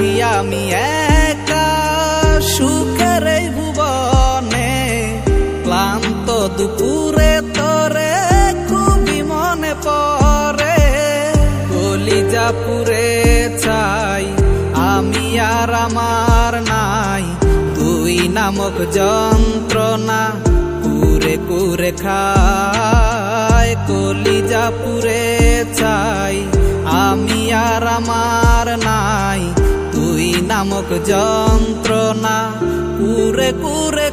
আছি আমি একা। সুখের এই ভুবনে, ক্লান্ত দুপুরে তরে খুবই মনে পরে কলিজাপুরে চাই আমি আর আমার নাই। তুই নামক যন্ত্রণা পুরে পুরে খায়। কলিজাপুরে চাই আমি আর আমার নামক যন্ত্রণা কুরে কুরে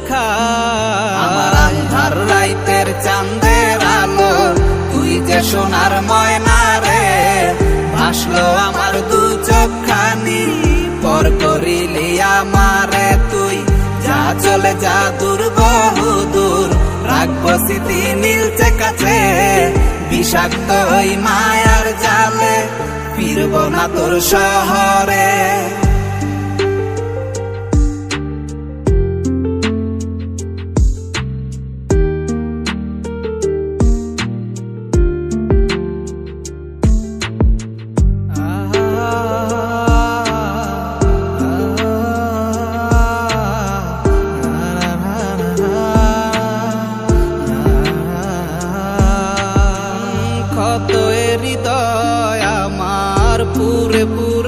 আমার আন্ধার রাইতের চাঁদের আলো, তুই যে সোনার ময়না রে, ভাসলো আমার দু চোখখানি, পর করিলি আমারে তুই। যা চলে যা দূর, বহু দূর, রাখব স্মৃতি নীলচে কাছে। বিষাক্ত ওই মায়ার জালে, ফিরব না তোর শহরে।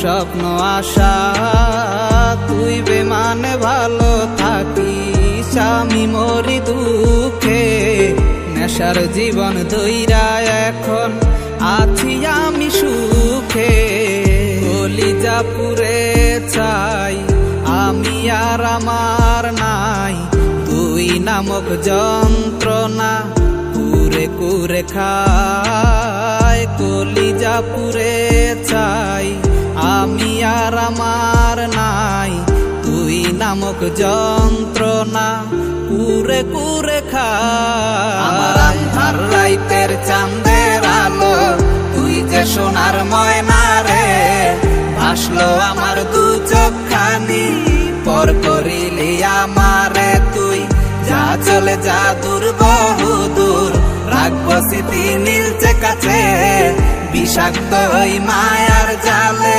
স্বপ্ন, আশা, তুই বেমানে ভালো থাকিস। আমি মরি দুঃখে, নেশার জীবন দইরা এখন আছি আমি সুখে। কলিজা পুরে চাই, আমি আর আমার নাই। তুই নামক যন্ত্রণা কুরে কুরে খায়। কলিজা পুরে চাই আমি আর আমার নাই। তুই নামক যন্ত্রণা কুরে কুরে খায়। আমার রাইতের আলো, তুই যে সোনার ময়না রে ভাসলো আমার দু চোখখানি, পর করিলি আমারে তুই। যা চলে যা দূর, বহু দূর, রাখব স্মৃতি নীলচে কাছে, বিষাক্ত ওই মায়ার জালে।